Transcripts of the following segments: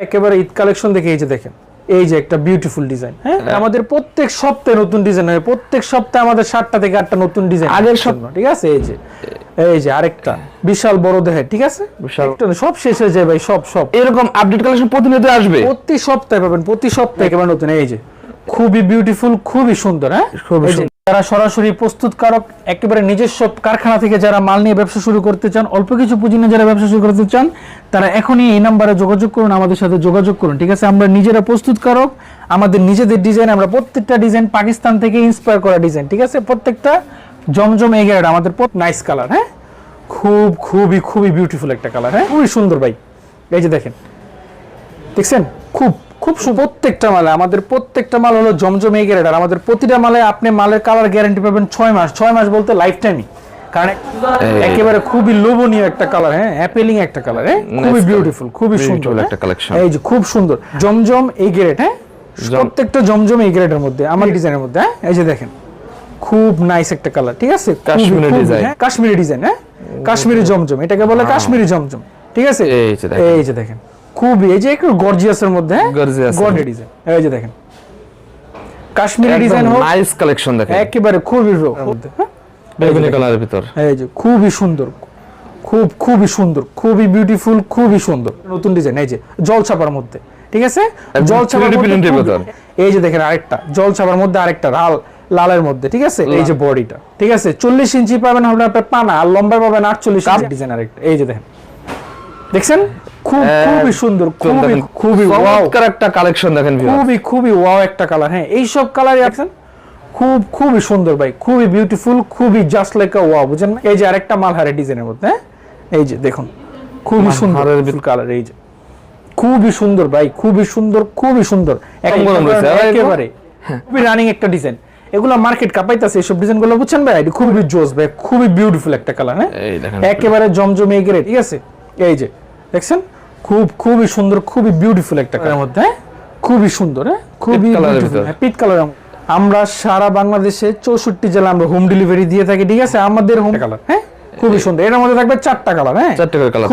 একেবারে ঈদ কালেকশন দেখে এই যে দেখেন এই যে একটা বিউটিফুল ডিজাইন হ্যাঁ? আমাদের প্রত্যেক সপ্তাহে নতুন ডিজাইন হয় প্রত্যেক সপ্তাহে আমাদের সাতটা থেকে আটটা নতুন ডিজাইন আগের সপ্তাহ। ঠিক আছে? এই যে এই যে আরেকটা বিশাল বড় দেহে ঠিক আছে। সব শেষ হয়ে যায় ভাই সব সব। এরকম আপডেট কালেকশন প্রতিনিয়ত আসবে? প্রতি সপ্তাহে পাবেন প্রতি সপ্তাহে। একেবারে নতুন এই যে। খুবই বিউটিফুল খুবই সুন্দর হ্যাঁ? খুবই যারা সরাসরি প্রস্তুতকারক, একেবারে নিজস্ব কারখানা থেকে যারা মাল নিয়ে ব্যবসা শুরু করতে চান, অল্প কিছু পুঁজি নিয়ে যারা ব্যবসা শুরু করতে চান, তারা এখনই এই নাম্বারে যোগাযোগ করুন, আমাদের সাথে যোগাযোগ করুন, ঠিক আছে? আমরা নিজেরা প্রস্তুতকারক, আমাদের নিজেদের ডিজাইন, আমরা প্রত্যেকটা ডিজাইন পাকিস্তান থেকে ইন্সপায়ার করা ডিজাইন, ঠিক আছে? প্রত্যেকটা জমজম এগের আমাদের পথ নাইস কালার হ্যাঁ? খুব, খুবই খুবই বিউটিফুল একটা কালার হ্যাঁ? খুবই সুন্দর ভাই। এই যে দেখেন। দেখছেন খুব খুব প্রত্যেকটা মালে আমাদের প্রত্যেকটা মাল হলো জমজম এই আমাদের প্রতিটা মালে আপনি মালের কালার গ্যারান্টি পাবেন ছয় মাস ছয় মাস বলতে লাইফ টাইমই কারণ একেবারে খুবই লোভনীয় একটা কালার হ্যাঁ অ্যাপেলিং একটা কালার হ্যাঁ খুবই বিউটিফুল খুবই সুন্দর একটা হ্যাঁ? collection. এই যে খুব সুন্দর জমজম এই গ্রেড হ্যাঁ প্রত্যেকটা জমজম এই গ্রেডের মধ্যে আমার ডিজাইনের মধ্যে হ্যাঁ এই যে দেখেন খুব নাইস একটা কালার ঠিক আছে কাশ্মীরি। হ্যাঁ, কাশ্মীরি ডিজাইন হ্যাঁ কাশ্মীরি জমজম এটাকে বলে কাশ্মীরি জমজম ঠিক আছে এই যে দেখেন। এই খুবই এই যে একটু গর্জিয়াসের মধ্যে। গর্জিয়াস ডিজাইন এই যে দেখেন। কাশ্মীরি ডিজাইন হোক নাইস কালেকশন দেখেন। একেবারে খুবই রো? বেগুনি কালারের ভিতর। এই যে খুবই সুন্দর খুব খুবই সুন্দর খুবই বিউটিফুল খুবই সুন্দর। নতুন ডিজাইন এই যে জল ছাপার মধ্যে ঠিক আছে? জল ছাপার মধ্যে। এই যে দেখেন আরেকটা জল ছাপার মধ্যে আরেকটা লাল লালের মধ্যে ঠিক আছে? এই যে বডিটা ঠিক আছে? চল্লিশ ইঞ্চি পাবেন আপনার আপনার পানা আর লম্বা পাবেন আটচল্লিশ ডিজাইন আরেকটা। এই যে দেখেন। দেখছেন? খুবই সুন্দর খুবই খুবই ওয়াও। চমৎকার একটা কালেকশন দেখেন খুবই খুবই ওয়াও একটা কালার হ্যাঁ এই সব কালারই আছেন? খুব খুবই সুন্দর ভাই খুবই বিউটিফুল খুবই জাস্ট লাইক আ ওয়াও বুঝেন এই যে আরেকটা মালহারে ডিজাইনের মধ্যে হ্যাঁ? এই যে দেখুন খুবই সুন্দর মালহারের কালার এই যে। খুবই সুন্দর ভাই খুবই সুন্দর খুবই সুন্দর? একেবারে খুবই রানিং একটা ডিজাইন এগুলো মার্কেট কাপাইতাছে এইসব ডিজাইনগুলো বুঝছেন ভাই? খুবই জোস ভাই খুবই বিউটিফুল একটা কালার হ্যাঁ? একেবারে জমজমে এগেরে ঠিক আছে? এই যে দেখছেন? খুব খুবই সুন্দর খুবই বিউটিফুল একটা কালার মধ্যে? হ্যাঁ? খুবই সুন্দর হ্যাঁ? খুবই। হ্যাঁ, পিট কালার আমরা সারা বাংলাদেশে চৌষট্টি জেলা আমরা হোম ডেলিভারি দিয়ে থাকি ঠিক আছে? আমাদের হোম কালার হ্যাঁ? খুবই সুন্দর। এর মধ্যে থাকবে চারটা কালার হ্যাঁ? চারটে করে কালার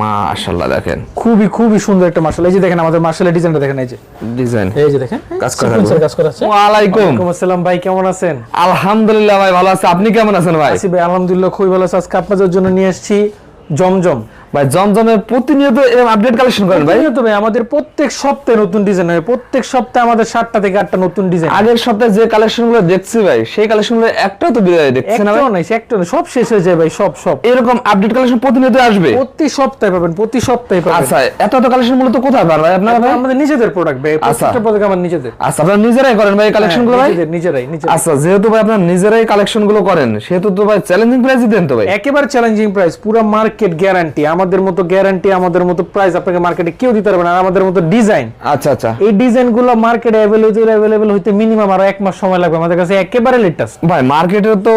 মাশাআল্লাহ দেখেন। খুবই খুবই সুন্দর একটা মার্শাল এই যে দেখেন আমাদের মার্শালের ডিজাইনটা দেখেন এই যে। ডিজাইন এই যে দেখেন কাজ করা থাকবে। কাজ করা আছে। ওয়ালাইকুম। ওয়ালাইকুম আসসালাম ভাই কেমন আছেন? আলহামদুলিল্লাহ ভাই ভালো আছে। আপনি কেমন আছেন ভাই? আসি ভাই আলহামদুলিল্লাহ খুবই ভালো আছে। আজকে আপনাদের জন্য নিয়ে এসেছি জমজম। ভাই জমজমের প্রতিনিয়ত এরকম আপডেট কালেকশন করেন ভাই। প্রতিনিয়ত ভাই আমাদের প্রত্যেক সপ্তাহে নতুন ডিজাইন হয়। প্রত্যেক সপ্তাহে আমাদের সাতটা থেকে আটটা নতুন ডিজাইন আগের সপ্তাহে যে কালেকশনগুলো দেখছি ভাই সেই কালেকশনগুলো একটাও তো বিদায় দেখছি না ভাই। নাই একটাও সব শেষ হয়ে যায় ভাই সব সব। এরকম আপডেট কালেকশন প্রতিনিয়ত আসবে? প্রতি সপ্তাহে পাবেন প্রতি সপ্তাহে পাবেন। আচ্ছা এত এত কালেকশন মূলত কোথায় পান ভাই আপনারা ভাই? আমাদের নিজেদের প্রোডাক্ট ভাই প্রত্যেকটা প্রোডাক্ট আমার নিজেদের। আচ্ছা আপনারা নিজেরাই করেন ভাই কালেকশনগুলো ভাই? নিজেদের নিজেরাই নিজেরাই। আচ্ছা যেহেতু ভাই আপনারা নিজেরাই কালেকশনগুলো করেন সেহেতু তো ভাই চ্যালেঞ্জিং প্রাইসই দেন তো ভাই। একেবারে চ্যালেঞ্জিং প্রাইস পুরো মার্কেট গ্যারান্টি আমাদের মতো গ্যারান্টি আমাদের মতো প্রাইস আপনাকে মার্কেটে কেউ দিতে পারবে না। আমাদের মতো ডিজাইন আচ্ছা আচ্ছা। এই ডিজাইনগুলো মার্কেটে অ্যাভেলেবল অ্যাভেলেবল হইতে মিনিমাম আরও এক মাস সময় লাগবে। আমাদের কাছে একেবারে লেটেস্ট ভাই মার্কেটে তো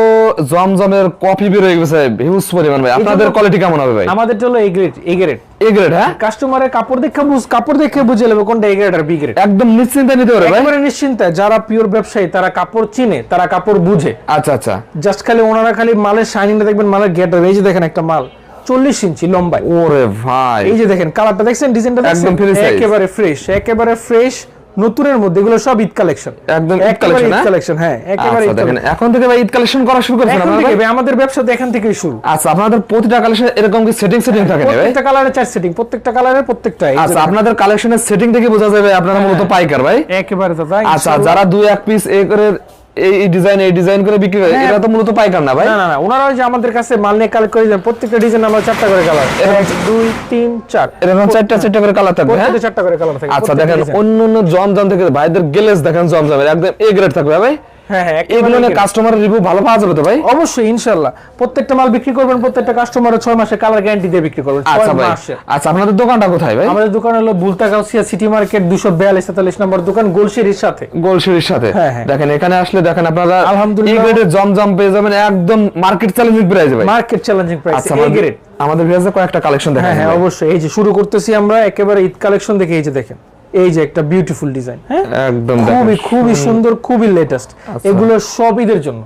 জমজমের কপি বের হয়ে গেছে হিউজ পরিমাণ ভাই। আপনাদের কোয়ালিটি কেমন হবে ভাই? আমাদের হলো A grade A grade A grade হ্যাঁ? কাস্টমারের কাপড় দেখে বুঝ কাপড় দেখে বুঝে নেবে কোনটা এ গ্রেড আর বি গ্রেড একদম নিশ্চিন্তে নিতে পারে ভাই। একেবারে নিশ্চিন্তে যারা পিওর ব্যবসায়ী তারা কাপড় চিনে তারা কাপড় বুঝে। আচ্ছা আচ্ছা। জাস্ট খালি ওনারা খালি মালের শাইনিংটা দেখবেন মালের গেট এই যে দেখেন একটা মাল। চল্লিশ ইঞ্চি লম্বায়। ওরে ভাই। এই যে দেখেন কালারটা দেখছেন? ডিজাইনটা দেখছেন? একেবারে ফ্রেশ একেবারে ফ্রেশ নতুনের মধ্যে। এগুলো সব ঈদ কালেকশন একদম ঈদ collection, হ্যাঁ? কালেকশন হ্যাঁ একেবারে আচ্ছা দেখেন এখন থেকে ভাই ঈদ কালেকশন করা শুরু করছেন এখন আপনারা থেকে ভাই? আমাদের ব্যবসা তো এখান থেকেই শুরু। আচ্ছা আপনাদের প্রতিটা কালেকশন এরকম কি সেটিং সেটিং থাকে ভাই? প্রত্যেকটা কালারে চার সেটিং প্রত্যেকটা কালারে প্রত্যেকটা আচ্ছা। আপনাদের কালেকশনের সেটিং থেকে বোঝা যাবে আপনারা মূলত পাইকার ভাই। একেবারে দাদা আচ্ছা যারা দুই এক পিস এ করে এই ডিজাইন এই ডিজাইন করে বিক্রি করে হ্যাঁ। এটা তো মূলত পাইকার না ভাই? না না না ওনারা যে আমাদের কাছে মাল নিয়ে কালেক্ট করে দেন প্রত্যেকটা ডিজাইন আমরা চারটা করে কালার এক দুই তিন চার। এরকম চারটা চারটা করে কালার থাকবে হ্যাঁ? চারটা করে কালার থাকবে আচ্ছা দেখেন অন্য অন্য জমজম থেকে ভাইদের গেলেস দেখেন জমজমের একদম এ গ্রেড থাকবে ভাই। এগুলো এগুলো নিয়ে কাস্টমারের রিভিউ ভালো পাওয়া যাবে তো ভাই? অবশ্যই ইনশাআল্লাহ। প্রত্যেকটা মাল বিক্রি করবেন প্রত্যেকটা কাস্টমারের ছয় মাসে কালার গ্যারান্টি দিয়ে বিক্রি করবেন আচ্ছা ভাই। আচ্ছা আপনাদের দোকানটা কোথায় ভাই? আমাদের দোকান হলো বুলতাগাউসিয়া সিটি মার্কেট দুশো বিয়াল্লিশ তেতাল্লিশ নম্বর দোকান গোলশিরির সাথে। গোলশিরির সাথে? হ্যাঁ, হ্যাঁ। দেখেন এখানে আসলে দেখেন আপনারা আলহামদুলিল্লাহ। এই গ্রেডের জমজম পেয়ে যাবেন একদম মার্কেট চ্যালেঞ্জিং প্রাইসে ভাই। মার্কেট চ্যালেঞ্জিং প্রাইস আচ্ছা আমাদের গ্রেড আমাদের ভিউয়ার্সদের কয়েকটা কালেকশন দেখেন হ্যাঁ হ্যাঁ অবশ্যই। এই যে শুরু করতেছি আমরা একেবারে ঈদ কালেকশন দেখে এই যে দেখেন। এই যে একটা বিউটিফুল ডিজাইন হ্যাঁ? একদম খুবই খুবই সুন্দর খুবই লেটেস্ট এগুলো সব ঈদের জন্য।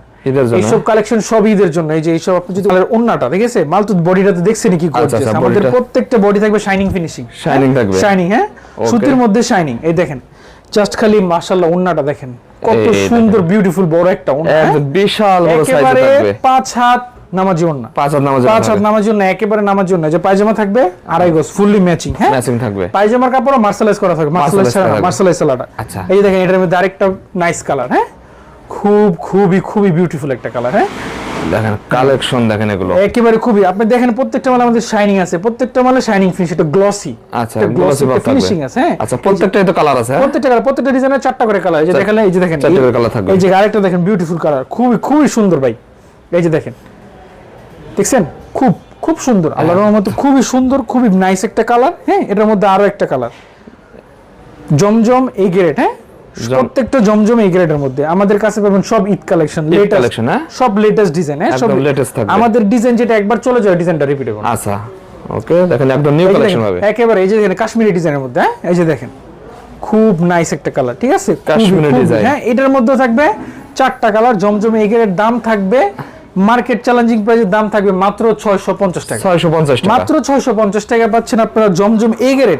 এইসব কালেকশন সব ঈদের জন্য। এই যে এইসব আপনি যদি মালের ওন্নাটা ঠিক আছে? মাল তো দেখছেন কি আচ্ছা, করছে আচ্ছা, আমাদের প্রত্যেকটা বডি থাকবে শাইনিং ফিনিশিং Shining থাকবে। শাইনিং হ্যাঁ? সুতির মধ্যে শাইনিং এই দেখেন জাস্ট খালি মাশাআল্লাহ ওন্নাটা দেখেন। কত সুন্দর বিউটিফুল বড় একটা ওন্না হ্যাঁ? বিশাল বড় সাইজে থাকবে। পাঁচ হাত নামাজি ওন্না পাঁচ হাত নামাজ পাঁচ হাত নামার জন্য একেবারে নামার জন্য যে পায়জামা থাকবে আড়াই গজ ফুললি ম্যাচিং হ্যাঁ? ম্যাচিং থাকবে। পায়জামার মার্শালাইজ করা থাকবে মার্শালাইজ Marsalize মার্শালাইজ সালাটা আচ্ছা। এই যে দেখেন এটার মধ্যে আরেকটা নাইস কালার হ্যাঁ? খুব খুবই খুবই বিউটিফুল একটা কালার হ্যাঁ? দেখেন কালেকশন দেখেন এগুলো। একেবারে খুবই। আপনি দেখেন প্রত্যেকটা মালে আমাদের শাইনিং আছে। প্রত্যেকটা মালে শাইনিং ফিনিশ এটা গ্লসি আচ্ছা গ্লোসি ফিনিশিং আছে হ্যাঁ? আচ্ছা প্রত্যেকটাই তো কালার আছে হ্যাঁ? প্রত্যেকটা কালার প্রত্যেকটা ডিজাইনের চারটা করে কালার এই যে দেখেন এই যে দেখেন চারটে করে colour থাকবে। এই যে আরেকটা দেখেন বিউটিফুল কালার খুবই খুবই সুন্দর ভাই। এই যে দেখেন দেখছেন? খুব খুব সুন্দর। হ্যাঁ। আল্লাহর রহমতে খুবই সুন্দর খুবই নাইস একটা কালার হ্যাঁ? এটার মধ্যে আরও একটা কালার জমজম এই গ্রেড হ্যাঁ? প্রত্যেকটা জমজম এই গ্রেডের মধ্যে। আমাদের কাছে পাবেন সব ঈদ কালেকশন লেটেস্ট collection, হ্যাঁ? সব লেটেস্ট ডিজাইন হ্যাঁ? সব latest থাকবে। আমাদের ডিজাইন যেটা একবার চলে যায় ডিজাইনটা রিপিট হবে আচ্ছা ওকে দেখেন একদম নিউ কালেকশন হবে। একেবারে এই যে দেখেন কাশ্মীরি ডিজাইনের মধ্যে হ্যাঁ? এই যে দেখেন খুব নাইস একটা কালার ঠিক আছে? কাশ্মীরি design। হ্যাঁ? এটার মধ্যে থাকবে চারটা কালার জমজম জমজমে এগের দাম থাকবে মার্কেট চ্যালেঞ্জিং প্রাইসের দাম থাকবে মাত্র ছয়শো পঞ্চাশ টাকা। ছয়শো পঞ্চাশ টাকা। মাত্র ছয়শো পঞ্চাশ টাকা পাচ্ছেন আপনারা জমজম এ গ্রেড।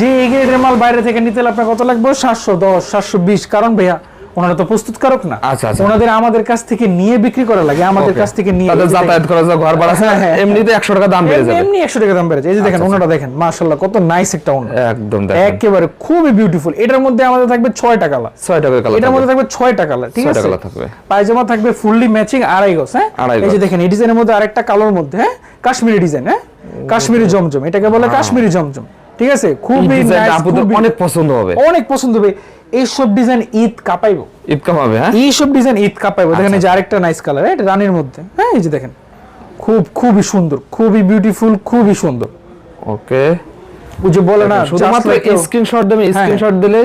যে এ গ্রেডের মাল বাইরে থেকে নিতে হলে আপনার কত লাগবে? সাতশো দশ সাতশো বিশ। কারণ ভাইয়া ওনারা তো প্রস্তুতকারক না। আচ্ছা, আচ্ছা। ওনাদের আমাদের কাছ থেকে নিয়ে বিক্রি করা লাগে আমাদের কাছ থেকে নিয়ে তাদের যাতায়াত করা যায় ঘর ভাড়া আছে হ্যাঁ, হ্যাঁ, এমনিতে একশো টাকা দাম বেড়ে যাবে। এমনি একশো টাকা দাম বেড়েছে। এই যে দেখেন ওনাটা দেখেন মাশাল্লাহ কত নাইস একটা ওনা একদম দেখেন। একেবারে খুবই বিউটিফুল এটার মধ্যে আমাদের থাকবে ছয়টা কালার ছয় টাকা কালার এটার মধ্যে থাকবে। ছয়টা কালার ঠিক ছয়টা আছে? colour থাকবে। পায়জামা থাকবে ফুললি ম্যাচিং আড়াই গজ হ্যাঁ? এই যে দেখেন এই ডিজাইনের মধ্যে আরেকটা কালোর মধ্যে হ্যাঁ? কাশ্মীরি ডিজাইন হ্যাঁ? কাশ্মীরি জমজম এটাকে বলে কাশ্মীরি জমজম। ঠিক আছে? খুবই অনেক পছন্দ হবে। অনেক পছন্দ হবে। এইসব ডিজাইন ঈদ কাপাইবো। ঈদ কাপাবে হ্যাঁ? এইসব ডিজাইন ঈদ কাপাইবো। দেখেন আচ্ছা, এই যে আরেকটা নাইস কালার এটা রানীর মধ্যে। হ্যাঁ এই যে দেখেন। খুব খুবই সুন্দর খুবই বিউটিফুল খুবই সুন্দর। ওকে যে বলে না শুধুমাত্র স্ক্রিনশট স্ক্রিনশট দিলে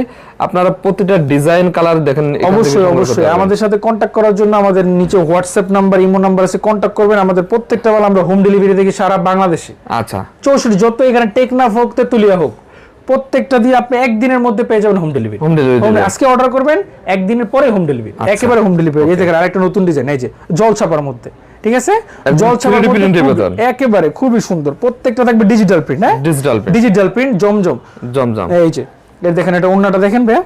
আপনারা প্রতিটা ডিজাইন কালার দেখেন অবশ্যই অবশ্যই। আমাদের সাথে কন্ট্যাক্ট করার জন্য আমাদের নিচে হোয়াটসঅ্যাপ নাম্বার ইমো নাম্বার আছে কন্ট্যাক্ট করবেন। আমাদের প্রত্যেকটা আমরা হোম ডেলিভারি দেখি সারা বাংলাদেশে। আচ্ছা। চৌষট্টি যত এখানে টেকনাফ হোক তেতুলিয়া হোক প্রত্যেকটা দিয়ে আপনি একদিনের মধ্যে পেয়ে যাবেন হোম ডেলিভারি হোম ডেলিভারি আজকে অর্ডার করবেন একদিনের পরে হোম ডেলিভারি আচ্ছা। একেবারে হোম ডেলিভারি এই দেখেন আরেকটা নতুন ডিজাইন এই যে জল ছাপার মধ্যে। ঠিক আছে? জল ছাপার 3D মধ্যে printed খুব- মতন। একেবারে খুবই সুন্দর। প্রত্যেকটা থাকবে ডিজিটাল প্রিন্ট হ্যাঁ? ডিজিটাল প্রিন্ট ডিজিটাল প্রিন্ট জমজম। জমজম। এই যে এই দেখেন এটা অন্যটা দেখেন ভাইয়া?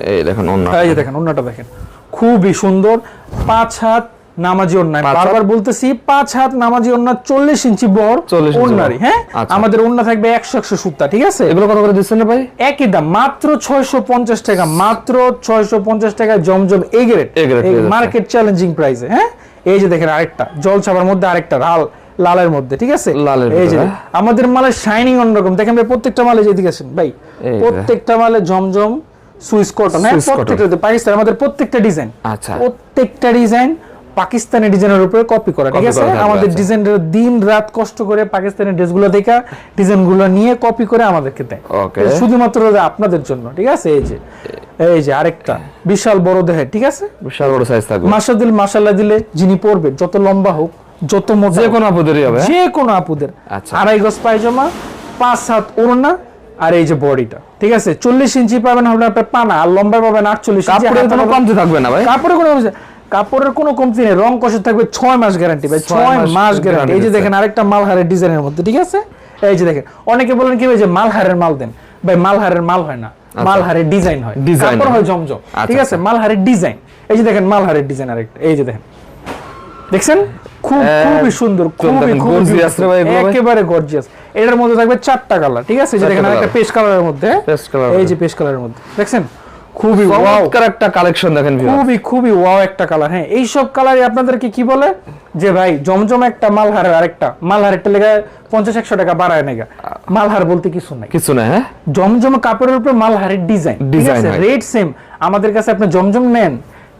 এই দেখেন অন্য এই যে দেখেন অন্যটা দেখেন। খুবই সুন্দর। পাঁচ হাত নামাজি অন্যায় বারবার বলতেছি পাঁচ হাত নামাজি অন্যা চল্লিশ ইঞ্চি 40 অন্যারি হ্যাঁ? আচ্ছা। আমাদের অন্য থাকবে একশো একশো সুতা ঠিক আছে? এগুলো কত করে দিচ্ছেন ভাই? একই দাম মাত্র ছয়শো পঞ্চাশ টাকা মাত্র ছয়শো পঞ্চাশ টাকা জমজম A grade A grade market challenging প্রাইসে হ্যাঁ? এই যে দেখেন আরেকটা জল ছাপার মধ্যে আরেকটা লাল লালের মধ্যে ঠিক আছে? লালের এই যে আমাদের মালের শাইনিং অন্যরকম দেখেন ভাই প্রত্যেকটা মালে যেদিকে আছেন ভাই প্রত্যেকটা মালে জমজম সুইস কটন হ্যাঁ? প্রত্যেকটা পাকিস্তান আমাদের প্রত্যেকটা ডিজাইন আচ্ছা। প্রত্যেকটা ডিজাইন পাকিস্তানি ডিজাইনের উপরে কপি করা। ঠিক আছে? আমাদের আচ্ছা। ডিজাইনের দিন রাত কষ্ট করে পাকিস্তানি ড্রেসগুলো থেকে ডিজাইনগুলো নিয়ে কপি করে আমাদেরকে দেয়। শুধুমাত্র আপনাদের জন্য ঠিক আছে? এই যে এই যে আরেকটা বিশাল বড় দেহের ঠিক আছে? বিশাল বড় সাইজ থাকবে। মাসাদিল মাসাল্লাহ দিলে যিনি পড়বে যত লম্বা হোক যত মোটা যে কোনো আপুদেরই হবে হ্যাঁ? যে কোনো আপুদের। আচ্ছা। আড়াই গজ পায়জামা পাঁচ সাত ওড়না আর এই যে বডিটা ঠিক আছে? চল্লিশ ইঞ্চি পাবেন আপনার পানা আর লম্বা পাবেন আটচল্লিশ কাপড়ের কোনো কমতি থাকবে না ভাই। কাপড়ের কোনো কাপড়ের কোনো কমতি নেই রং কষে থাকবে ছয় মাস গ্যারান্টি ভাই ছয় মাস গ্যারান্টি এই যে দেখেন আরেকটা মালহারের ডিজাইনের মধ্যে ঠিক আছে? এই যে দেখেন অনেকে বলেন কি ভাই যে মালহারের মাল দেন? ভাই মালহারের মাল হয় না মালহারের ডিজাইন হয়। Design কাপড় হয়। হয় জমজম আচ্ছা, ঠিক আছে? মালহারের ডিজাইন এই যে দেখেন মালহারের ডিজাইন আরেকটা এই যে দেখেন। দেখছেন? খুব খুবই সুন্দর খুবই gorgeous রে ভাই একেবারে গর্জিয়াস এটার মধ্যে থাকবে চারটা কালার ঠিক আছে? এই যে দেখেন আরেকটা। পেস্ট কালারের মধ্যে Paste colour এই। যে পেস্ট কালারের মধ্যে দেখছেন? খুবই ওয়াও চমৎকার একটা কালেকশন দেখেন খুবই খুবই ওয়াও একটা কালার হ্যাঁ এই সব কালারই আপনাদেরকে কি বলে? যে ভাই জমজম একটা মালহারের আরেকটা। মালহারেরটা লেগে পঞ্চাশ একশো টাকা বাড়ায় নেগা। মালহার বলতে কিছু নাই। কিছু না হ্যাঁ? জমজম কাপড়ের উপরে মালহারের ডিজাইন হয়। রেট সেম আমাদের কাছে আপনি জমজম নেন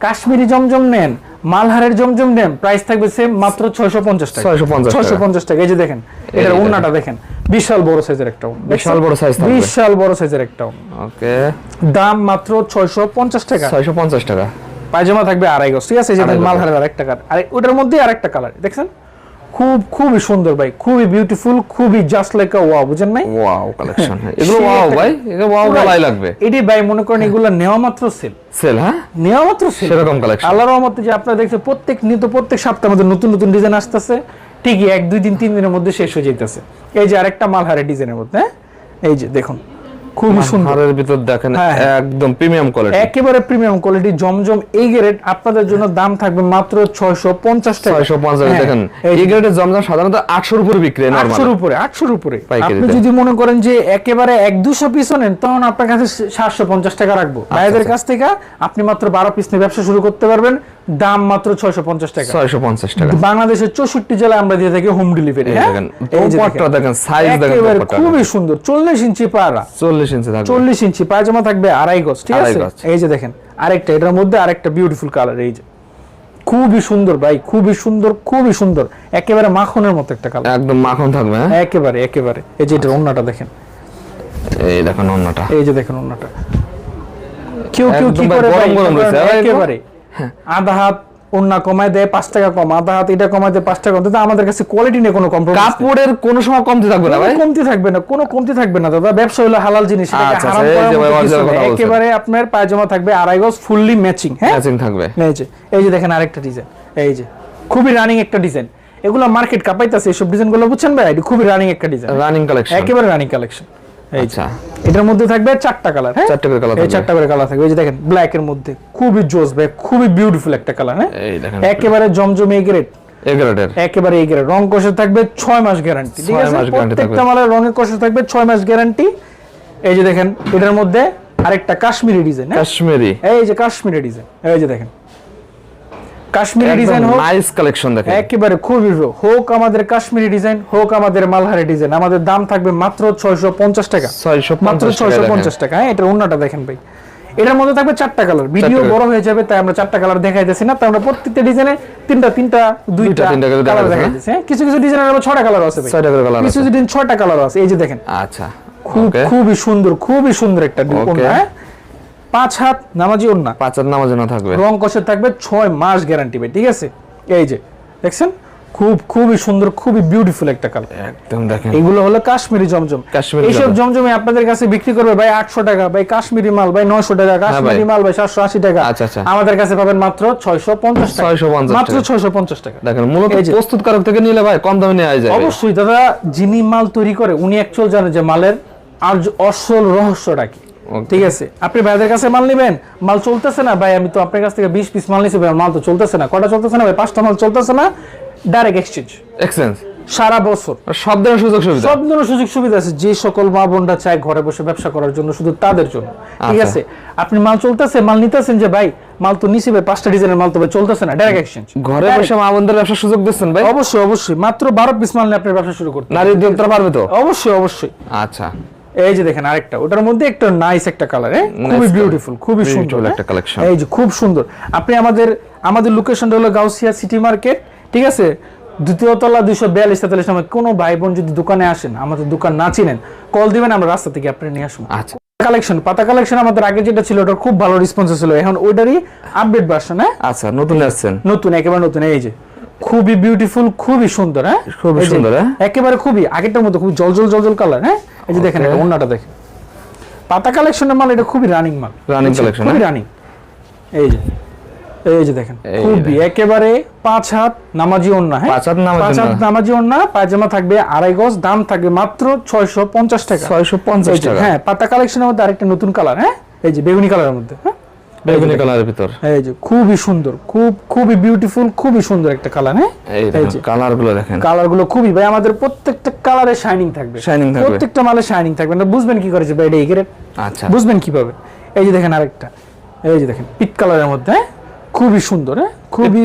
কাশ্মীরি জমজম নেন মালহারের জমজম নেন প্রাইস থাকবে সেম মাত্র ছয়শো পঞ্চাশ টাকা। 650 ছয়শো পঞ্চাশ টাকা। এই যে দেখেন এটার উন্নাটা ওন্নাটা দেখেন বিশাল বড় সাইজের একটা। বিশাল বড় সাইজ বিশাল বড় সাইজের একটা। ওকে। দাম মাত্র ছয়শো পঞ্চাশ টাকা। ছয়শো পঞ্চাশ টাকা। পায়জামা থাকবে আড়াই গজ ঠিক আছে? এই যে আড়াই গজ। মালহারের আরেকটা কালার। আর ওটার মধ্যে আরেকটা কালার দেখছেন? খুব খুবই সুন্দর ভাই খুবই বিউটিফুল খুবই জাস্ট লাইক আ ওয়াও বুঝেন নাই? ওয়াও কালেকশন এগুলো ওয়াও ভাই এগুলো ওয়াও। বলাই লাগবে। এটি ভাই মনে করেন এগুলো নেওয়া মাত্র সেল সেল হ্যাঁ? নেওয়া মাত্র সেল সেরকম collection। আল্লাহর রহমতে যে আপনারা দেখছেন প্রত্যেক নিত্য প্রত্যেক সপ্তাহের মধ্যে নতুন নতুন ডিজাইন আসতেছে। ঠিকই এক দুই দিন তিন দিনের মধ্যে শেষ হয়ে যাইতেছে। এই যে আরেকটা মালহারের ডিজাইনের মধ্যে হ্যাঁ? এই যে দেখুন। খুবই সুন্দর। হারের ভিতর দেখেন হ্যাঁ, হ্যাঁ। একদম প্রিমিয়াম কোয়ালিটি একেবারে প্রিমিয়াম কোয়ালিটি জমজম এই গ্রেড আপনাদের জন্য দাম থাকবে মাত্র ছয়শো পঞ্চাশ টাকা। ছয়শো পঞ্চাশ হ্যাঁ, দেখেন এই গ্রেডের জমজম সাধারণত আটশোর উপরে বিক্রি হয় নর্মাল আটশোর উপরে আটশোর উপরে। আপনি যদি মনে করেন যে একেবারে এক দুশো পিস নেন তখন আপনার কাছে সাতশো পঞ্চাশ টাকা রাখব। আচ্ছা, ভাইদের কাছ থেকে আপনি মাত্র বারো পিস নিয়ে ব্যবসা শুরু করতে পারবেন দাম মাত্র ছয়শো পঞ্চাশ টাকা। ছয়শো পঞ্চাশ টাকা। বাংলাদেশের চৌষট্টি জেলায় আমরা দিয়ে থাকি হোম ডেলিভারি দেখেন, দোপাট্টা দেখেন, size দেখেন খুবই সুন্দর চল্লিশ ইঞ্চি পায়রা। চল্লিশ ইঞ্চি থাকবে। চল্লিশ ইঞ্চি পায়জামা থাকবে আড়াই গজ ঠিক আছে? এই যে দেখেন আরেকটা এটার মধ্যে আরেকটা বিউটিফুল কালার এই যে। খুবই সুন্দর ভাই খুবই সুন্দর খুবই সুন্দর। একেবারে মাখনের মতো একটা কালার একদম মাখন থাকবে হ্যাঁ? একেবারে একেবারে। এই যে এটার ওন্নাটা দেখেন। এই দেখেন অন্যটা এই যে দেখেন ওন্নাটা কেউ কেউ কি করে গরম গরম রয়েছে, একেবারে। আধা হাত ওন্না কমায় দেয় পাঁচ টাকা কম। আধা হাত এটা কমায় দেয় পাঁচ টাকা কম। আমাদের কাছে কোয়ালিটি নিয়ে কোনো কম্প্রোমাইজ কাপড়ের কোনো সময় কমতে থাকবে না ভাই। কমতি থাকবে না কোনো কমতি থাকবে না দাদা। ব্যবসা হলো হালাল জিনিস আচ্ছা। একেবারে আপনার পায়জামা থাকবে আড়াই গজ ফুললি ম্যাচিং হ্যাঁ? ম্যাচিং থাকবে। এই যে দেখেন আরেকটা ডিজাইন এই যে। খুবই রানিং একটা ডিজাইন এগুলো মার্কেট কাপাইতেছে এইসব ডিজাইনগুলো বুঝছেন ভাই? খুবই রানিং একটা ডিজাইন রানিং কালেকশন একেবারে রানিং কালেকশন আচ্ছা। এটার মধ্যে থাকবে চারটা কালার হ্যাঁ? চারটা করে colour এই চারটা করে কালার থাকবে। এই যে দেখেন ব্ল্যাক এর মধ্যে খুবই জোস ভাই খুবই বিউটিফুল একটা কালার হ্যাঁ? এই দেখেন একেবারে জমজমে গ্রেড একেবারে এই গ্রেড রং কষে থাকবে ছয় মাস গ্যারান্টি ঠিক আছে? প্রত্যেকটা মালের রঙের কষে থাকবে ছয় মাস গ্যারান্টি এই যে দেখেন এটার মধ্যে আরেকটা কাশ্মীরি ডিজাইন কাশ্মীরি। এই যে কাশ্মীরি ডিজাইন এই যে দেখেন। কাশ্মীরি ডিজাইন হোক নাইস কালেকশন দেখেন একেবারে খুবই। হোক আমাদের কাশ্মীরি ডিজাইন হোক আমাদের মালহারি ডিজাইন আমাদের দাম থাকবে মাত্র ছয়শো পঞ্চাশ টাকা 650 মাত্র টাকা ছয়শো দেখেন। পঞ্চাশ টাকা হ্যাঁ এটার অন্যটা দেখেন ভাই এটার মধ্যে থাকবে চারটা কালার ভিডিও। বড় হয়ে যাবে তাই আমরা চারটা কালার দেখাইতেছি না তাই আমরা প্রত্যেকটা ডিজাইনে তিনটা তিনটা দুইটা তিনটা কালার দেখাইতেছি, দেখাইতেছি হ্যাঁ কিছু কিছু ডিজাইনের আবার ছয়টা কালার আছে ভাই ছয়টা করে colour কিছু আছে। ডিজাইন ছয়টা কালার আছে এই যে দেখেন আচ্ছা খুব খুবই সুন্দর খুবই সুন্দর একটা. ওন্না হ্যাঁ পাঁচ হাত নামাজি ওন্না পাঁচার নামাজ না থাকবে। রং কষে থাকবে ছয় মাস গ্যারান্টি ভাই ঠিক আছে? এই যে দেখছেন? খুব খুবই সুন্দর খুবই বিউটিফুল একটা কালার একদম দেখেন। এগুলো হলো কাশ্মীরি জমজম। কাশ্মীরি এইসব জমজমে। আপনাদের কাছে বিক্রি করবে ভাই আটশো টাকা ভাই কাশ্মীরি মাল ভাই নয়শো টাকা কাশ্মীরি মাল ভাই সাতশো আশি টাকা। হ্যাঁ আচ্ছা, আচ্ছা। আমাদের কাছে পাবেন মাত্র ছয়শো পঞ্চাশ টাকা। 650 মাত্র টাকা। ছয়শো পঞ্চাশ টাকা। দেখেন মূলত। প্রস্তুতকারক থেকে নিলে ভাই কম দামে নেওয়া যায়। অবশ্যই দাদা যিনি মাল তৈরি করে উনি অ্যাকচুয়াল জানে যে মালের আর অসল রহস্যটা কি. ঠিক আছে। আপনি ভাইদের কাছে মাল নেবেন মাল চলতেছে না ভাই আমি তো আপনার কাছ থেকে বিশ পিস মাল নিছি ভাই মাল তো চলতেছে না। কটা চলতেছে না ভাই? পাঁচটা মাল চলতেছে না ডাইরেক্ট এক্সচেঞ্জ এক্সচেঞ্জ সারা বছর। সব ধরনের সুযোগ সুবিধা? সব ধরনের সুযোগ সুবিধা আছে যে সকল মা বোনরা চায় ঘরে বসে ব্যবসা করার জন্য শুধু তাদের জন্য। ঠিক আচ্ছা। আছে? আপনি মাল চলতেছে মাল নিতেছেন যে ভাই মাল তো নিছি ভাই পাঁচটা ডিজাইনের মাল তো ভাই চলতেছে না ডাইরেক্ট এক্সচেঞ্জ ঘরে বসে মা বোনদের ব্যবসার সুযোগ দিচ্ছেন ভাই? অবশ্যই অবশ্যই। মাত্র বারো পিস মাল নিয়ে আপনার ব্যবসা শুরু করতে নারী উদ্যোক্তা পারবে তো? অবশ্যই অবশ্যই। আচ্ছা। এই যে দেখেন আরেকটা ওটার মধ্যে একটা নাইস একটা কালার হ্যাঁ? খুবই বিউটিফুল খুবই সুন্দর হ্যাঁ? একটা collection। এই যে খুব সুন্দর। আপনি আমাদের আমাদের লোকেশনটা হলো গাউসিয়া সিটি মার্কেট ঠিক আছে? দ্বিতীয় তলা দুইশো বিয়াল্লিশ তেতাল্লিশ নামে কোনো ভাই বোন যদি দোকানে আসেন আমাদের দোকান না চিনেন কল দিবেন আমরা রাস্তা থেকে আপনি নিয়ে আসব। আচ্ছা। কালেকশন পাতা কালেকশন আমাদের আগে যেটা ছিল ওটার খুব ভালো রেসপন্স ছিল এখন ওইটারই আপডেট ভার্সন হ্যাঁ? আচ্ছা নতুন আসছেন। নতুন একেবারে নতুন এই যে। খুবই বিউটিফুল খুবই সুন্দর হ্যাঁ? খুবই সুন্দর, হ্যাঁ? একেবারে খুবই আগেরটার মতো খুব জল জল জল জল কালার হ্যাঁ? এই যে দেখেন. এটা অন্যটা দেখেন। পাতা কালেকশনের মাল এটা খুবই রানিং মাল। Running বুঝছেন? collection, খুবই হ্যাঁ? রানিং এই যে এই যে দেখেন খুবই একেবারে পাঁচ হাত নামাজি ওন্না হ্যাঁ? পাঁচ হাত নামাজি পাঁচ হাত নামাজি ওন্না পায়জামা থাকবে আড়াই গজ দাম থাকবে মাত্র ছয়শো পঞ্চাশ টাকা। ছয়শো পঞ্চাশ এই যে, টাকা। হ্যাঁ পাতা কালেকশনের মধ্যে আরেকটা নতুন কালার হ্যাঁ? এই যে বেগুনি কালারের মধ্যে হ্যাঁ? বেগুনি কালারের ভিতর। এই যে খুবই সুন্দর খুব খুবই বিউটিফুল খুবই সুন্দর একটা কালার হ্যাঁ? এই যে। কালারগুলো দেখেন। কালারগুলো খুবই ভাই আমাদের প্রত্যেকটা কালারে শাইনিং থাকবে। শাইনিং থাকবে। প্রত্যেকটা মালে শাইনিং থাকবে। না বুঝবেন কি করেছে ভাই এটা এই আচ্ছা। বুঝবেন কীভাবে? এই যে দেখেন আরেকটা। এই যে দেখেন পিট কালারের মধ্যে হ্যাঁ? খুবই সুন্দর হ্যাঁ? খুবই।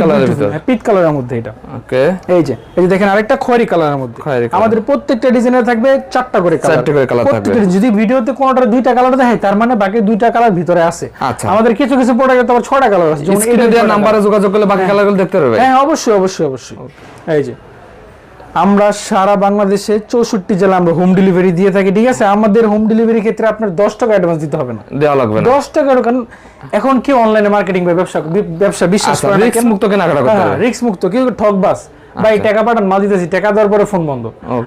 হ্যাঁ, পিট কালারের মধ্যে এটা। ওকে এই যে এই যে দেখেন আরেকটা খয়েরি কালারের মধ্যে। আমাদের প্রত্যেকটা ডিজাইনে থাকবে চারটা করে কালার চারটা করে কালার থাকবে। যদি ভিডিওতে কোনটার দুইটা কালার দেখায় তার মানে বাকি দুইটা কালার ভিতরে আছে। আচ্ছা। আমাদের কিছু কিছু প্রোডাক্টে তো আবার ছয়টা কালার আছে যেমন এটা দিয়ে নাম্বারে যোগাযোগ করলে বাকি কালারগুলো দেখতে পারবে। হ্যাঁ অবশ্যই অবশ্যই অবশ্যই। এই যে আমরা সারা বাংলাদেশে চৌষট্টি জেলা আমরা হোম ডেলিভারি দিয়ে থাকি ঠিক আছে? আমাদের হোম ডেলিভারি ক্ষেত্রে আপনার দশ টাকা অ্যাডভান্স দিতে হবে না। দেওয়া লাগবে না। দশ টাকা কারণ এখন কেউ অনলাইনে মার্কেটিং বা ব্যবসা ব্যবসা বিশ্বাস আচ্ছা, করে risk মুক্ত কেনাকাটা করতে হবে। রিক্স মুক্ত কেউ ঠকবাস ভাই টাকা পাঠান মাল দিতেছি টাকা দেওয়ার পরে ফোন বন্ধ।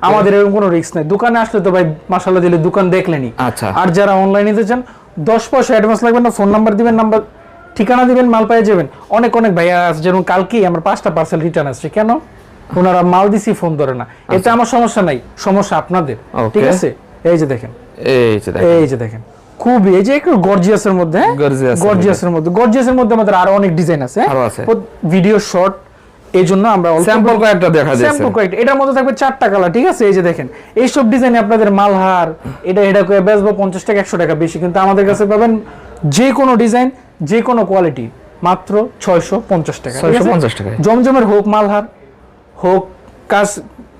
আমাদের এরকম কোনো রিস্ক নাই। দোকানে আসলে তো ভাই মাসাল্লাহ দিলে দোকান দেখলেনি। আচ্ছা। আর যারা অনলাইনে নিতে চান দশ পয়সা অ্যাডভান্স লাগবে না ফোন নাম্বার দিবেন নাম্বার ঠিকানা দিবেন মাল পেয়ে যাবেন। অনেক অনেক ভাইয়া আছে যেমন কালকেই আমার পাঁচটা পার্সেল রিটার্ন আসছে। কেন? ওনারা মাল দিছি ফোন ধরে না। এতে আমার সমস্যা নাই সমস্যা আপনাদের। ঠিক আছে? এই যে দেখেন। এই যে দেখেন। এই যে দেখেন। খুবই এই যে একটু গর্জিয়াসের মধ্যে গর্জিয়াসের মধ্যে। গর্জিয়াসের মধ্যে। আমাদের আরও অনেক ডিজাইন আছে আরও আছে। ভিডিও শর্ট এই জন্য আমরা স্যাম্পল কয়েকটা দেখা যাচ্ছে স্যাম্পল কয়েকটা। এটার মধ্যে থাকবে চারটা কালার ঠিক আছে? এই যে দেখেন। এইসব ডিজাইনে আপনাদের মালহার এটা এটা করে বেচবো পঞ্চাশ টাকা একশো টাকা বেশি। কিন্তু আমাদের কাছে পাবেন যে কোনো ডিজাইন যে কোনো কোয়ালিটি মাত্র ছয়শো পঞ্চাশ টাকা ঠিক আছে? 650 টাকায়। জমজমের হোক মালহার হোক কাস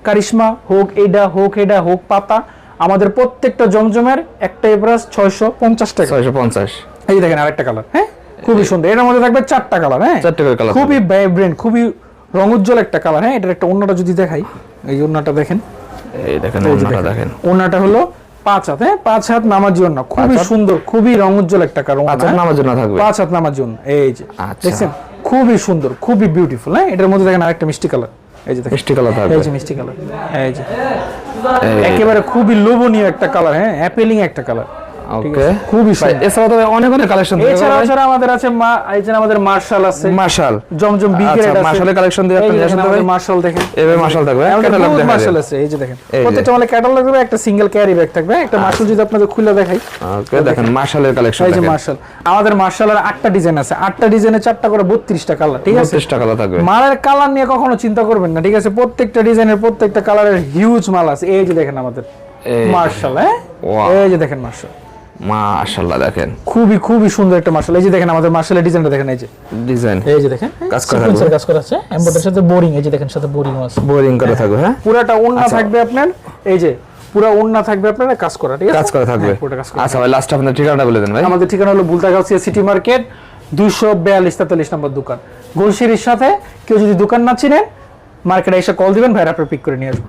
কারিশমা হোক এইটা হোক এটা হোক পাতা আমাদের প্রত্যেকটা জমজমের একটা এভারেজ ছয়শো পঞ্চাশ টাকা। ছয়শো পঞ্চাশ। এই দেখেন আরেকটা কালার হ্যাঁ? খুবই সুন্দর। এর মধ্যে থাকবে চারটা কালার হ্যাঁ? চারটে colour খুবই ভাইব্রেন্ট খুবই রং উজ্জ্বল একটা কালার হ্যাঁ? এটার একটা অন্যটা যদি দেখাই। এই অন্যটা দেখেন। এই দেখেন ওনাটা দেখেন। ওন্নাটা হলো পাঁচ হাত হ্যাঁ? পাঁচ হাত নামার জন্য। খুবই সুন্দর খুবই রং উজ্জ্বল একটা কালার আচ্ছা নামার জন্য থাকবে। পাঁচ হাত নামার জন্য। এই যে আচ্ছা। দেখছেন? খুবই সুন্দর খুবই বিউটিফুল হ্যাঁ? এটার মধ্যে দেখেন আরেকটা মিষ্টি কালার এই যে মিষ্টি কালার এই যে মিষ্টি কালার। এই যে। একেবারে খুবই লোভনীয় একটা কালার হ্যাঁ? অ্যাপেলিং একটা কালার। ওকে খুবই ভাই, তো অনেক অনেক কালেকশন এছাড়া এছাড়া আমাদের আছে মা এই আমাদের মার্শাল আছে। মার্শাল জমজম বি আছে। মার্শালের collection দিয়ে এই একটা যে নিয়ে আসেন দেখেন তো ভাই। আমাদের মার্শাল দেখেন। এভাবে মার্শাল থাকবে ক্যাটালগ বহুত মার্শাল আছে এই যে দেখেন। প্রত্যেকটা মানে ক্যাটালগ থাকবে একটা সিঙ্গেল ক্যারি ব্যাগ থাকবে একটা মার্শাল যদি আপনাদের খুলে দেখাই। ওকে দেখেন মার্শালের কালেকশন এই যে মার্শাল আমাদের মার্শালের আটটা ডিজাইন আছে। আটটা ডিজাইনে চারটা করে বত্রিশটা কালার ঠিক আছে? 32 টাকা থাকবে। মালের কালার নিয়ে কখনো চিন্তা করবেন না ঠিক আছে? প্রত্যেকটা ডিজাইনের প্রত্যেকটা কালারের হিউজ মাল আছে। এই যে দেখেন আমাদের মার্শাল হ্যাঁ? এই যে দেখেন মার্শাল মাশাআল্লাহ দেখেন। খুবই খুবই সুন্দর একটা মার্শাল এই যে দেখেন আমাদের মার্শালের ডিজাইনটা দেখেন এই যে। ডিজাইন। এই যে দেখেন কাজ করা সিকোয়েন্সের কাজ করা আছে। এমব্রয়ডারির সাথে বোরিং এই যে দেখেন সাথে বোরিং আছে। বোরিং করে থাকবে হ্যাঁ? পুরাটা ওন্না আচ্ছা। থাকবে আপনার এই যে পুরো ওন্না থাকবে আপনার কাজ করা ঠিক আছে? কাজ করা থাকবে। হ্যাঁ, আচ্ছা ভাই লাস্ট আপনার ঠিকানাটা বলে দেন ভাই। আমাদের ঠিকানা হলো বুলতাগাছিয়া সিটি মার্কেট দুইশো বিয়াল্লিশ তেতাল্লিশ নম্বর দোকান। গোলসিরির সাথে কেউ যদি দোকান না চিনেন মার্কেটে এসে কল দিবেন ভাইরা আপনি পিক করে নিয়ে আসব।